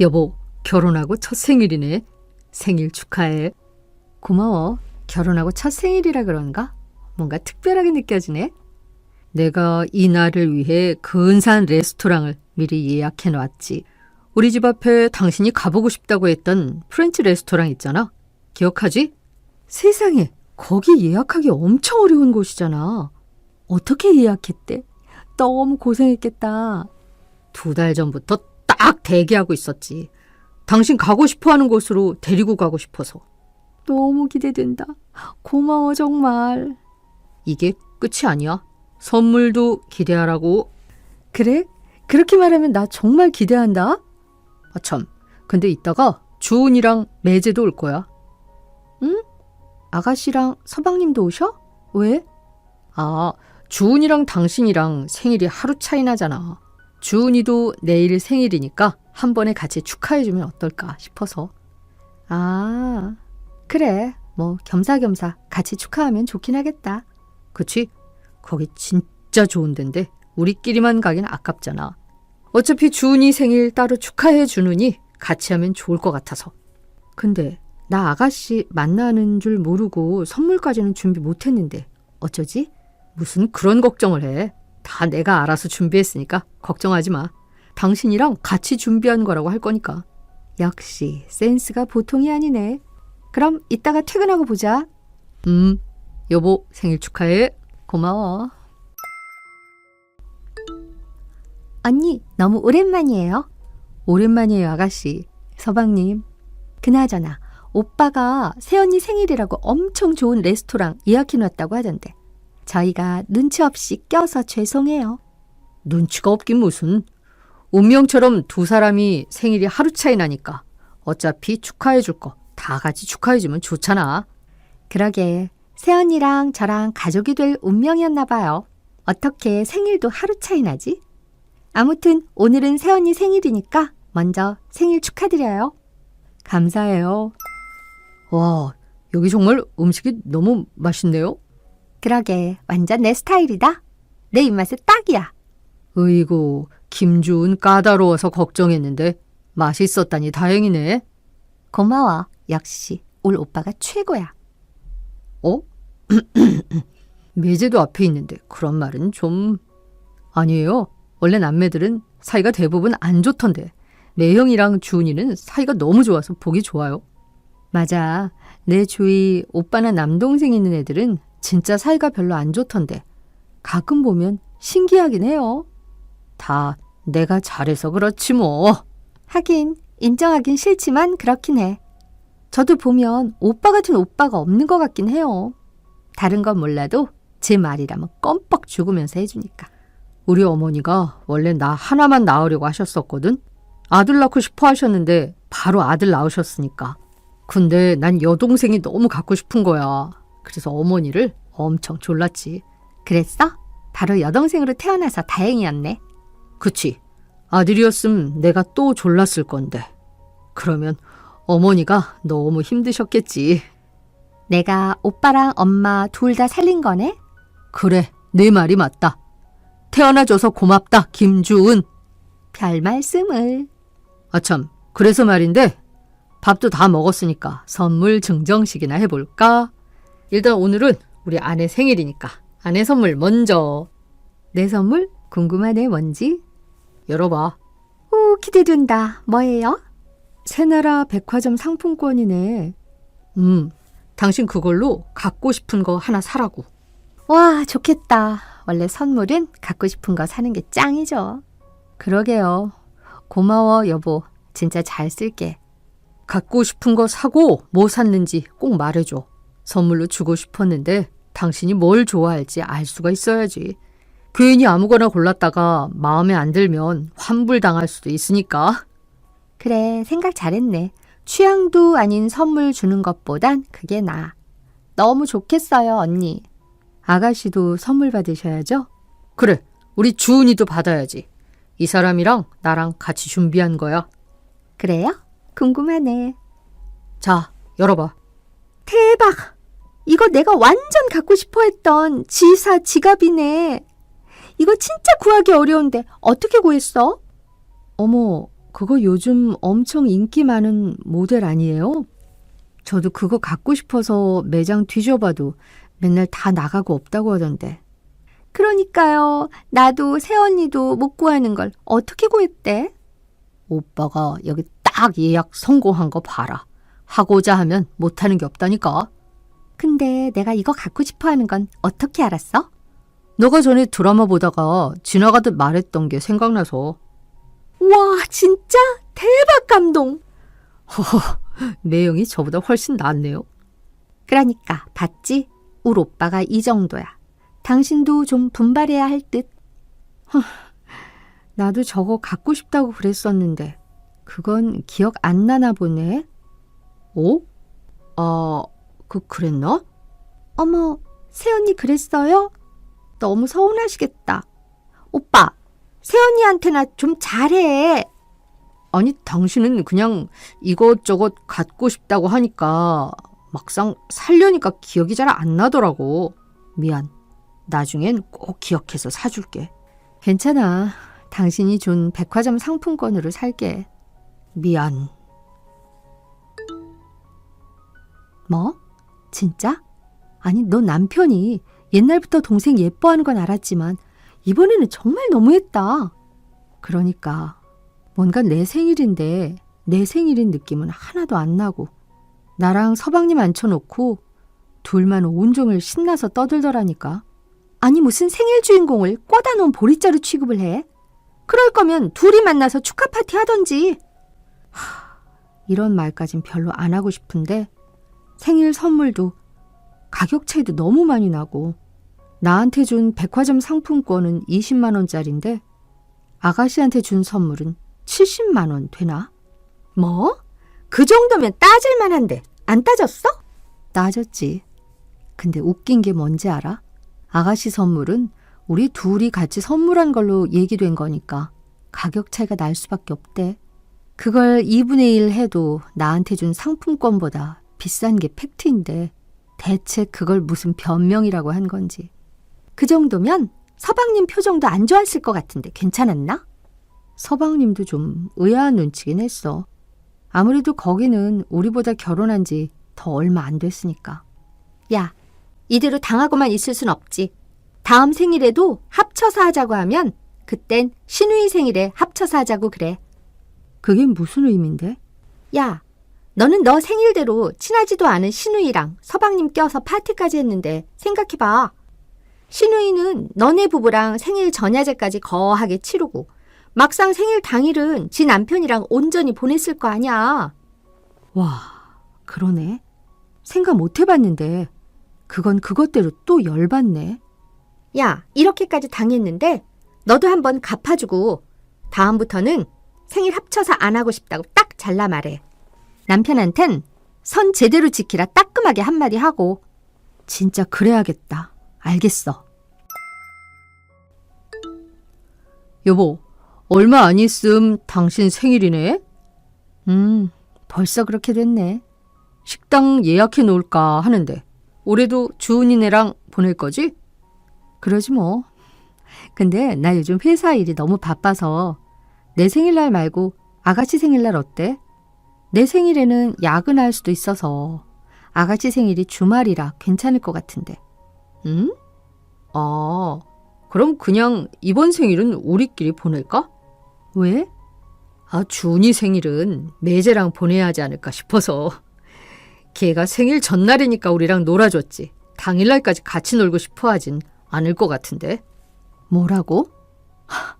여보, 결혼하고 첫 생일이네. 생일 축하해. 고마워. 결혼하고 첫 생일이라 그런가? 뭔가 특별하게 느껴지네. 내가 이 날을 위해 근사한 레스토랑을 미리 예약해 놨지. 우리 집 앞에 당신이 가보고 싶다고 했던 프렌치 레스토랑 있잖아. 기억하지? 세상에, 거기 예약하기 엄청 어려운 곳이잖아. 어떻게 예약했대? 너무 고생했겠다. 두 달 전부터 딱 대기하고 있었지. 당신 가고 싶어 하는 곳으로 데리고 가고 싶어서. 너무 기대된다. 고마워, 정말. 이게 끝이 아니야. 선물도 기대하라고. 그래? 그렇게 말하면 나 정말 기대한다. 아, 참. 근데 이따가 주은이랑 매제도 올 거야. 응? 아가씨랑 서방님도 오셔? 왜? 아, 주은이랑 당신이랑 생일이 하루 차이 나잖아. 주은이도 내일 생일이니까 한 번에 같이 축하해주면 어떨까 싶어서. 아, 그래. 뭐 겸사겸사 같이 축하하면 좋긴 하겠다. 그치? 거기 진짜 좋은 데인데 우리끼리만 가긴 아깝잖아. 어차피 주은이 생일 따로 축하해 주느니 같이 하면 좋을 것 같아서. 근데 나 아가씨 만나는 줄 모르고 선물까지는 준비 못 했는데 어쩌지? 무슨 그런 걱정을 해. 다 내가 알아서 준비했으니까 걱정하지 마. 당신이랑 같이 준비한 거라고 할 거니까. 역시 센스가 보통이 아니네. 그럼 이따가 퇴근하고 보자. 음, 여보 생일 축하해. 고마워. 언니, 너무 오랜만이에요. 오랜만이에요, 아가씨. 서방님. 그나저나, 오빠가 새언니 생일이라고 엄청 좋은 레스토랑 예약해놨다고 하던데. 저희가 눈치 없이 껴서 죄송해요. 눈치가 없긴 무슨. 운명처럼 두 사람이 생일이 하루 차이 나니까 어차피 축하해 줄 거 다 같이 축하해 주면 좋잖아. 그러게 새언니랑 저랑 가족이 될 운명이었나 봐요. 어떻게 생일도 하루 차이 나지? 아무튼 오늘은 새언니 생일이니까 먼저 생일 축하드려요. 감사해요. 와, 여기 정말 음식이 너무 맛있네요. 그러게 완전 내 스타일이다. 내 입맛에 딱이야. 으이구, 김주은 까다로워서 걱정했는데 맛있었다니 다행이네. 고마워. 역시 올 오빠가 최고야. 어? 매제도 앞에 있는데 그런 말은 좀 아니에요. 원래 남매들은 사이가 대부분 안 좋던데 매형이랑 주은이는 사이가 너무 좋아서 보기 좋아요. 맞아. 내 주위 오빠나 남동생 있는 애들은 진짜 사이가 별로 안 좋던데 가끔 보면 신기하긴 해요. 다 내가 잘해서 그렇지 뭐. 하긴 인정하긴 싫지만 그렇긴 해. 저도 보면 오빠 같은 오빠가 없는 것 같긴 해요. 다른 건 몰라도 제 말이라면 껌뻑 죽으면서 해주니까. 우리 어머니가 원래 나 하나만 낳으려고 하셨었거든. 아들 낳고 싶어 하셨는데 바로 아들 낳으셨으니까. 근데 난 여동생이 너무 갖고 싶은 거야. 그래서 어머니를 엄청 졸랐지. 그랬어? 바로 여동생으로 태어나서 다행이었네. 그치. 아들이었음 내가 또 졸랐을 건데. 그러면 어머니가 너무 힘드셨겠지. 내가 오빠랑 엄마 둘 다 살린 거네? 그래, 내 말이 맞다. 태어나줘서 고맙다, 김주은. 별 말씀을. 아참, 그래서 말인데, 밥도 다 먹었으니까 선물 증정식이나 해볼까? 일단 오늘은 우리 아내 생일이니까 아내 선물 먼저. 내 선물? 궁금하네, 뭔지? 열어봐. 오, 기대된다. 뭐예요? 새나라 백화점 상품권이네. 음, 당신 그걸로 갖고 싶은 거 하나 사라고. 와, 좋겠다. 원래 선물은 갖고 싶은 거 사는 게 짱이죠. 그러게요. 고마워, 여보. 진짜 잘 쓸게. 갖고 싶은 거 사고 뭐 샀는지 꼭 말해줘. 선물로 주고 싶었는데 당신이 뭘 좋아할지 알 수가 있어야지. 괜히 아무거나 골랐다가 마음에 안 들면 환불당할 수도 있으니까. 그래, 생각 잘했네. 취향도 아닌 선물 주는 것보단 그게 나아. 너무 좋겠어요, 언니. 아가씨도 선물 받으셔야죠? 그래, 우리 주은이도 받아야지. 이 사람이랑 나랑 같이 준비한 거야. 그래요? 궁금하네. 자, 열어봐. 대박! 이거 내가 완전 갖고 싶어 했던 지사 지갑이네. 이거 진짜 구하기 어려운데 어떻게 구했어? 어머, 그거 요즘 엄청 인기 많은 모델 아니에요? 저도 그거 갖고 싶어서 매장 뒤져봐도 맨날 다 나가고 없다고 하던데. 그러니까요. 나도 새언니도 못 구하는 걸 어떻게 구했대? 오빠가 여기 딱 예약 성공한 거 봐라. 하고자 하면 못하는 게 없다니까. 근데 내가 이거 갖고 싶어 하는 건 어떻게 알았어? 너가 전에 드라마 보다가 지나가듯 말했던 게 생각나서. 와, 진짜? 대박 감동! 허허, 내용이 저보다 훨씬 낫네요. 그러니까, 봤지? 울 오빠가 이 정도야. 당신도 좀 분발해야 할 듯. 허, 나도 저거 갖고 싶다고 그랬었는데, 그건 기억 안 나나 보네. 오? 아, 그, 그랬나? 어머, 새언니 그랬어요? 너무 서운하시겠다. 오빠, 새언니한테나 좀 잘해. 아니, 당신은 그냥 이것저것 갖고 싶다고 하니까 막상 살려니까 기억이 잘 안 나더라고. 미안. 나중엔 꼭 기억해서 사줄게. 괜찮아. 당신이 준 백화점 상품권으로 살게. 미안. 뭐? 진짜? 아니, 너 남편이 옛날부터 동생 예뻐하는 건 알았지만 이번에는 정말 너무했다. 그러니까 뭔가 내 생일인데 내 생일인 느낌은 하나도 안 나고 나랑 서방님 앉혀놓고 둘만 온종일 신나서 떠들더라니까. 아니 무슨 생일 주인공을 꿔다 놓은 보리자루 취급을 해? 그럴 거면 둘이 만나서 축하 파티 하던지. 하, 이런 말까진 별로 안 하고 싶은데 생일 선물도 가격 차이도 너무 많이 나고 나한테 준 백화점 상품권은 20만 원짜리인데 아가씨한테 준 선물은 70만 원 되나? 뭐? 그 정도면 따질 만한데 안 따졌어? 따졌지. 근데 웃긴 게 뭔지 알아? 아가씨 선물은 우리 둘이 같이 선물한 걸로 얘기된 거니까 가격 차이가 날 수밖에 없대. 그걸 2분의 1 해도 나한테 준 상품권보다 비싼 게 팩트인데 대체 그걸 무슨 변명이라고 한 건지. 그 정도면 서방님 표정도 안 좋았을 것 같은데 괜찮았나? 서방님도 좀 의아한 눈치긴 했어. 아무래도 거기는 우리보다 결혼한 지 더 얼마 안 됐으니까. 야, 이대로 당하고만 있을 순 없지. 다음 생일에도 합쳐서 하자고 하면 그땐 신우이 생일에 합쳐서 하자고 그래. 그게 무슨 의미인데? 야, 너는 너 생일대로 친하지도 않은 신우이랑 서방님 껴서 파티까지 했는데 생각해봐. 신우이는 너네 부부랑 생일 전야제까지 거하게 치르고 막상 생일 당일은 지 남편이랑 온전히 보냈을 거 아니야. 와, 그러네. 생각 못 해봤는데 그건 그것대로 또 열받네. 야, 이렇게까지 당했는데 너도 한번 갚아주고 다음부터는 생일 합쳐서 안 하고 싶다고 딱 잘라 말해. 남편한텐 선 제대로 지키라 따끔하게 한마디 하고 진짜 그래야겠다. 알겠어. 여보, 얼마 안 있음 당신 생일이네? 음, 벌써 그렇게 됐네. 식당 예약해 놓을까 하는데 올해도 주은이네랑 보낼 거지? 그러지 뭐. 근데 나 요즘 회사 일이 너무 바빠서 내 생일날 말고 아가씨 생일날 어때? 내 생일에는 야근할 수도 있어서 아가씨 생일이 주말이라 괜찮을 것 같은데. 응? 아, 그럼 그냥 이번 생일은 우리끼리 보낼까? 왜? 아, 준이 생일은 매제랑 보내야 하지 않을까 싶어서. 걔가 생일 전날이니까 우리랑 놀아줬지. 당일날까지 같이 놀고 싶어 하진 않을 것 같은데. 뭐라고? 하,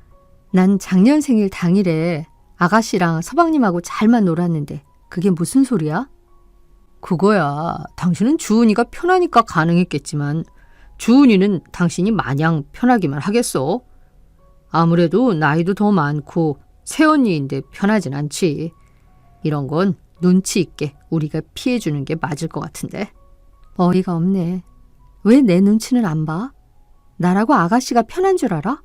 난 작년 생일 당일에 아가씨랑 서방님하고 잘만 놀았는데 그게 무슨 소리야? 그거야. 당신은 주은이가 편하니까 가능했겠지만 주은이는 당신이 마냥 편하기만 하겠어. 아무래도 나이도 더 많고 새언니인데 편하진 않지. 이런 건 눈치 있게 우리가 피해주는 게 맞을 것 같은데. 어이가 없네. 왜 내 눈치는 안 봐? 나라고 아가씨가 편한 줄 알아?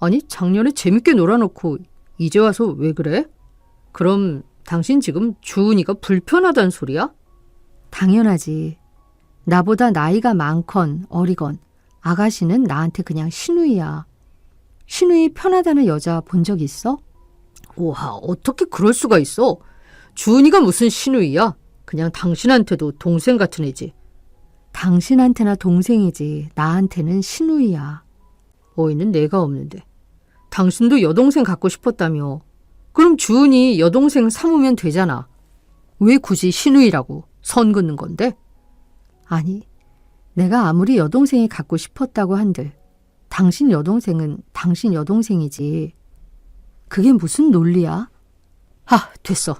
아니, 작년에 재밌게 놀아놓고 이제 와서 왜 그래? 그럼 당신 지금 주은이가 불편하단 소리야? 당연하지. 나보다 나이가 많건 어리건 아가씨는 나한테 그냥 신우이야. 신우이 편하다는 여자 본 적 있어? 우와, 어떻게 그럴 수가 있어? 주은이가 무슨 신우이야? 그냥 당신한테도 동생 같은 애지. 당신한테나 동생이지. 나한테는 신우이야. 어이는 내가 없는데. 당신도 여동생 갖고 싶었다며. 그럼 주은이 여동생 삼으면 되잖아. 왜 굳이 신우이라고 선 긋는 건데? 아니, 내가 아무리 여동생이 갖고 싶었다고 한들 당신 여동생은 당신 여동생이지. 그게 무슨 논리야? 하, 됐어.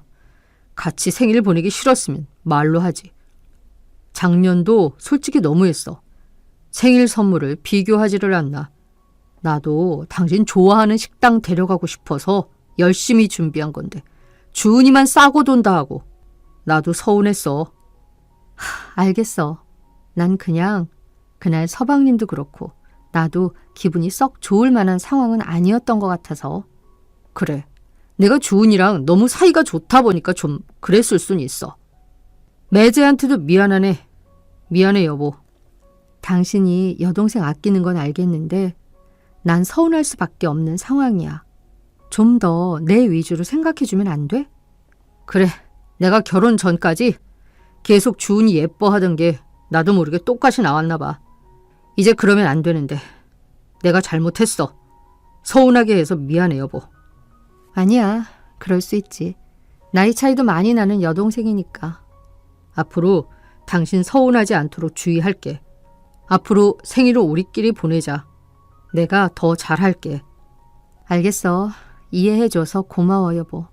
같이 생일 보내기 싫었으면 말로 하지. 작년도 솔직히 너무했어. 생일 선물을 비교하지를 않나. 나도 당신 좋아하는 식당 데려가고 싶어서 열심히 준비한 건데 주은이만 싸고 돈다 하고 나도 서운했어. 하, 알겠어. 난 그냥 그날 서방님도 그렇고 나도 기분이 썩 좋을 만한 상황은 아니었던 것 같아서 그래. 내가 주은이랑 너무 사이가 좋다 보니까 좀 그랬을 순 있어. 매제한테도 미안하네. 미안해 여보. 당신이 여동생 아끼는 건 알겠는데 난 서운할 수밖에 없는 상황이야. 좀 더 내 위주로 생각해주면 안 돼? 그래. 내가 결혼 전까지 계속 주은이 예뻐하던 게 나도 모르게 똑같이 나왔나 봐. 이제 그러면 안 되는데. 내가 잘못했어. 서운하게 해서 미안해 여보. 아니야. 그럴 수 있지. 나이 차이도 많이 나는 여동생이니까. 앞으로 당신 서운하지 않도록 주의할게. 앞으로 생일을 우리끼리 보내자. 내가 더 잘할게. 알겠어. 이해해줘서 고마워, 여보.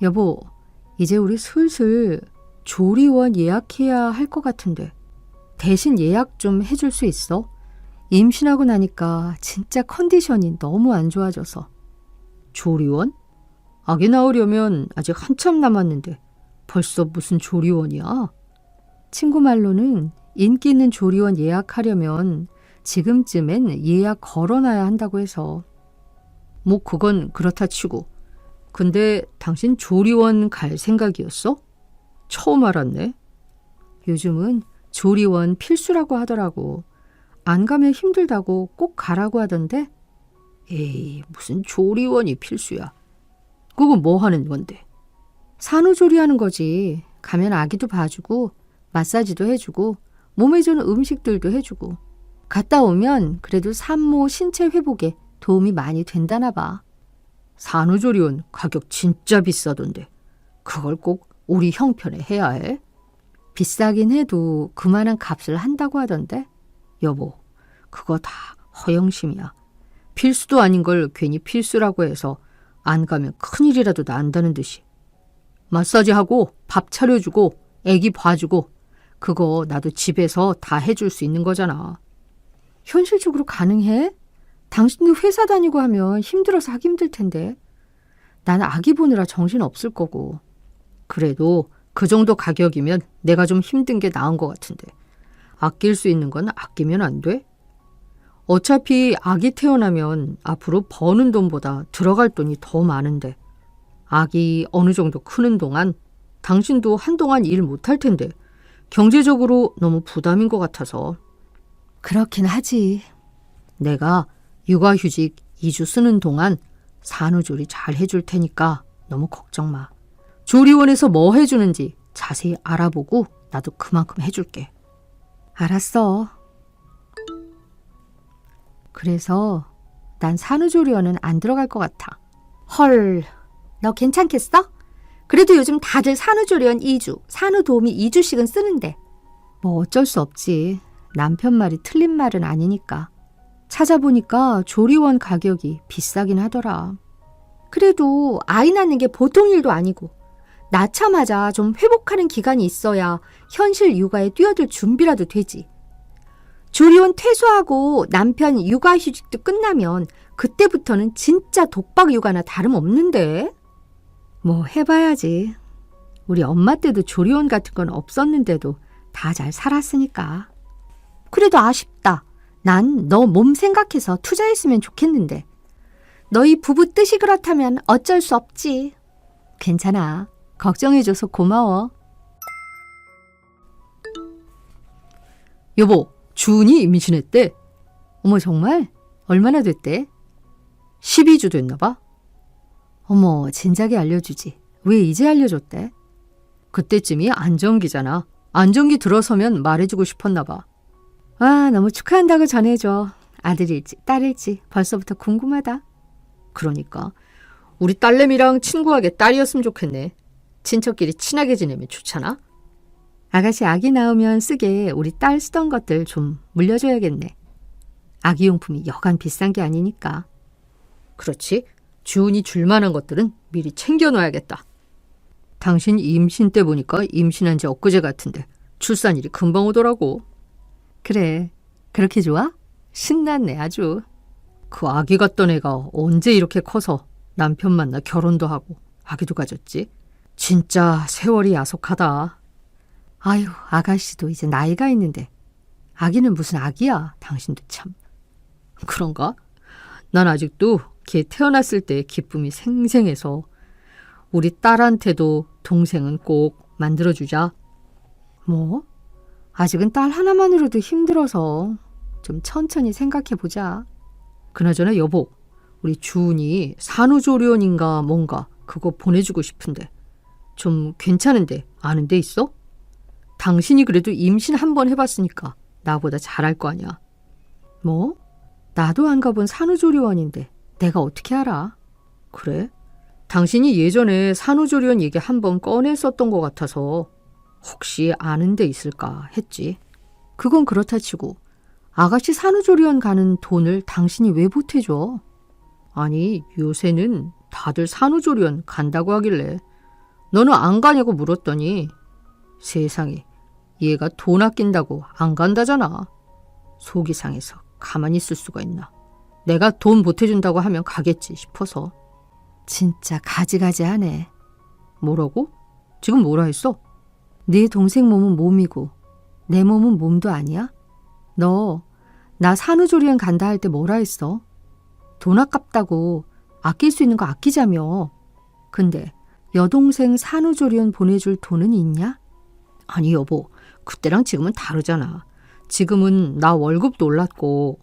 여보, 이제 우리 슬슬 조리원 예약해야 할 것 같은데. 대신 예약 좀 해줄 수 있어? 임신하고 나니까 진짜 컨디션이 너무 안 좋아져서. 조리원? 아기 낳으려면 아직 한참 남았는데 벌써 무슨 조리원이야? 친구 말로는 인기 있는 조리원 예약하려면 지금쯤엔 예약 걸어놔야 한다고 해서. 뭐 그건 그렇다 치고. 근데 당신 조리원 갈 생각이었어? 처음 알았네. 요즘은 조리원 필수라고 하더라고. 안 가면 힘들다고 꼭 가라고 하던데. 에이, 무슨 조리원이 필수야. 그거 뭐 하는 건데? 산후조리하는 거지. 가면 아기도 봐주고, 마사지도 해주고, 몸에 좋은 음식들도 해주고. 갔다 오면 그래도 산모 신체 회복에 도움이 많이 된다나 봐. 산후조리원 가격 진짜 비싸던데. 그걸 꼭 우리 형편에 해야 해? 비싸긴 해도 그만한 값을 한다고 하던데. 여보, 그거 다 허영심이야. 필수도 아닌 걸 괜히 필수라고 해서 안 가면 큰일이라도 난다는 듯이. 마사지하고 밥 차려주고 애기 봐주고 그거 나도 집에서 다 해줄 수 있는 거잖아. 현실적으로 가능해? 당신도 회사 다니고 하면 힘들어서 하기 힘들 텐데. 난 아기 보느라 정신 없을 거고. 그래도 그 정도 가격이면 내가 좀 힘든 게 나은 것 같은데. 아낄 수 있는 건 아끼면 안 돼? 어차피 아기 태어나면 앞으로 버는 돈보다 들어갈 돈이 더 많은데. 아기 어느 정도 크는 동안 당신도 한동안 일 못할 텐데 경제적으로 너무 부담인 것 같아서. 그렇긴 하지. 내가 육아휴직 2주 쓰는 동안 산후조리 잘 해줄 테니까 너무 걱정 마. 조리원에서 뭐 해주는지 자세히 알아보고 나도 그만큼 해줄게. 알았어. 그래서 난 산후조리원은 안 들어갈 것 같아. 헐, 너 괜찮겠어? 그래도 요즘 다들 산후조리원 2주, 산후도우미 2주씩은 쓰는데. 뭐 어쩔 수 없지. 남편 말이 틀린 말은 아니니까. 찾아보니까 조리원 가격이 비싸긴 하더라. 그래도 아이 낳는 게 보통 일도 아니고 낳자마자 좀 회복하는 기간이 있어야 현실 육아에 뛰어들 준비라도 되지. 조리원 퇴소하고 남편 육아휴직도 끝나면 그때부터는 진짜 독박 육아나 다름없는데. 뭐 해봐야지. 우리 엄마 때도 조리원 같은 건 없었는데도 다 잘 살았으니까. 그래도 아쉽다. 난 너 몸 생각해서 투자했으면 좋겠는데. 너희 부부 뜻이 그렇다면 어쩔 수 없지. 괜찮아. 걱정해줘서 고마워. 여보, 주은이 임신했대. 어머, 정말? 얼마나 됐대? 12주 됐나 봐? 어머, 진작에 알려주지. 왜 이제 알려줬대? 그때쯤이 안정기잖아. 안정기 들어서면 말해주고 싶었나 봐. 아, 너무 축하한다고 전해줘. 아들일지 딸일지 벌써부터 궁금하다. 그러니까 우리 딸내미랑 친구하게 딸이었으면 좋겠네. 친척끼리 친하게 지내면 좋잖아. 아가씨 아기 낳으면 쓰게 우리 딸 쓰던 것들 좀 물려줘야겠네. 아기 용품이 여간 비싼 게 아니니까. 그렇지. 주은이 줄 만한 것들은 미리 챙겨놔야겠다. 당신 임신 때 보니까 임신한 지 엊그제 같은데 출산일이 금방 오더라고. 그래. 그렇게 좋아? 신났네 아주. 그 아기 같던 애가 언제 이렇게 커서 남편 만나 결혼도 하고 아기도 가졌지? 진짜 세월이 야속하다. 아유, 아가씨도 이제 나이가 있는데 아기는 무슨 아기야? 당신도 참. 그런가? 난 아직도 걔 태어났을 때 기쁨이 생생해서 우리 딸한테도 동생은 꼭 만들어주자. 뭐? 아직은 딸 하나만으로도 힘들어서 좀 천천히 생각해 보자. 그나저나 여보, 우리 주은이 산후조리원인가 뭔가 그거 보내주고 싶은데 좀 괜찮은데 아는 데 있어? 당신이 그래도 임신 한 번 해봤으니까 나보다 잘할 거 아니야. 뭐? 나도 안 가본 산후조리원인데 내가 어떻게 알아? 그래? 당신이 예전에 산후조리원 얘기 한 번 꺼냈었던 것 같아서 혹시 아는 데 있을까 했지. 그건 그렇다 치고 아가씨 산후조리원 가는 돈을 당신이 왜 보태줘? 아니 요새는 다들 산후조리원 간다고 하길래 너는 안 가냐고 물었더니 세상에 얘가 돈 아낀다고 안 간다잖아. 속이 상해서 가만히 있을 수가 있나. 내가 돈 보태준다고 하면 가겠지 싶어서. 진짜 가지가지하네. 뭐라고? 지금 뭐라 했어? 네 동생 몸은 몸이고 내 몸은 몸도 아니야? 너 나 산후조리원 간다 할 때 뭐라 했어? 돈 아깝다고 아낄 수 있는 거 아끼자며. 근데 여동생 산후조리원 보내줄 돈은 있냐? 아니 여보, 그때랑 지금은 다르잖아. 지금은 나 월급도 올랐고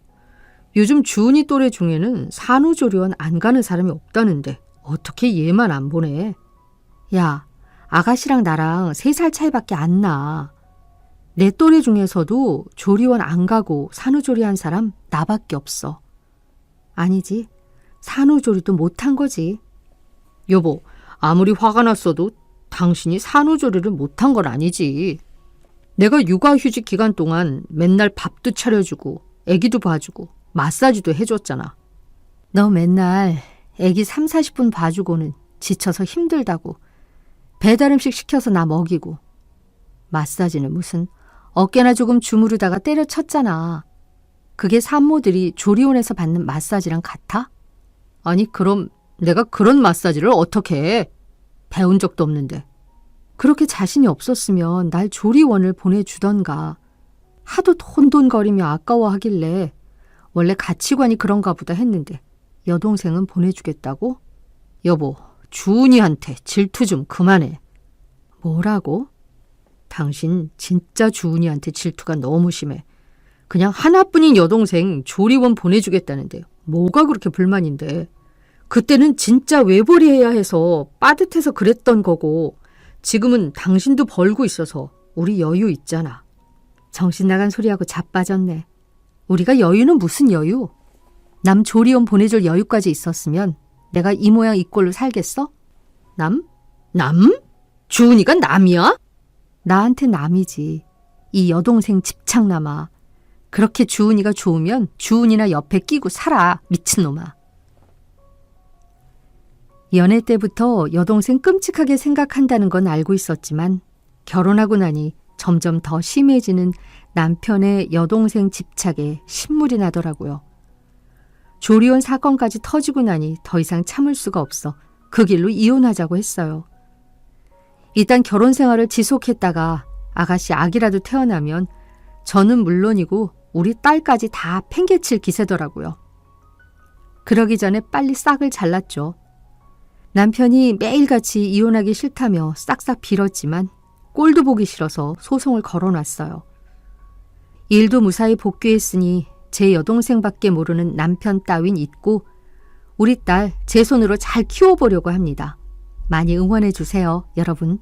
요즘 주은이 또래 중에는 산후조리원 안 가는 사람이 없다는데 어떻게 얘만 안 보내? 야, 아가씨랑 나랑 세 살 차이밖에 안 나. 내 또래 중에서도 조리원 안 가고 산후조리한 사람 나밖에 없어. 아니지. 산후조리도 못한 거지. 여보, 아무리 화가 났어도 당신이 산후조리를 못한 건 아니지. 내가 육아휴직 기간 동안 맨날 밥도 차려주고 애기도 봐주고 마사지도 해줬잖아. 너 맨날 애기 3, 40분 봐주고는 지쳐서 힘들다고 배달 음식 시켜서 나 먹이고 마사지는 무슨 어깨나 조금 주무르다가 때려쳤잖아. 그게 산모들이 조리원에서 받는 마사지랑 같아? 아니 그럼 내가 그런 마사지를 어떻게 해? 배운 적도 없는데. 그렇게 자신이 없었으면 날 조리원을 보내주던가. 하도 돈돈거리며 아까워하길래 원래 가치관이 그런가 보다 했는데 여동생은 보내주겠다고? 여보, 주은이한테 질투 좀 그만해. 뭐라고? 당신 진짜 주은이한테 질투가 너무 심해. 그냥 하나뿐인 여동생 조리원 보내주겠다는데 뭐가 그렇게 불만인데. 그때는 진짜 외벌이 해야 해서 빠듯해서 그랬던 거고 지금은 당신도 벌고 있어서 우리 여유 있잖아. 정신 나간 소리하고 자빠졌네. 우리가 여유는 무슨 여유? 남 조리원 보내줄 여유까지 있었으면 내가 이 모양 이 꼴로 살겠어? 남? 남? 주은이가 남이야? 나한테 남이지. 이 여동생 집착남아. 그렇게 주은이가 좋으면 주은이나 옆에 끼고 살아, 미친놈아. 연애 때부터 여동생 끔찍하게 생각한다는 건 알고 있었지만 결혼하고 나니 점점 더 심해지는 남편의 여동생 집착에 신물이 나더라고요. 조리원 사건까지 터지고 나니 더 이상 참을 수가 없어 그 길로 이혼하자고 했어요. 일단 결혼 생활을 지속했다가 아가씨 아기라도 태어나면 저는 물론이고 우리 딸까지 다 팽개칠 기세더라고요. 그러기 전에 빨리 싹을 잘랐죠. 남편이 매일같이 이혼하기 싫다며 싹싹 빌었지만 꼴도 보기 싫어서 소송을 걸어놨어요. 일도 무사히 복귀했으니 제 여동생밖에 모르는 남편 따윈 잊고 우리 딸 제 손으로 잘 키워보려고 합니다. 많이 응원해 주세요, 여러분.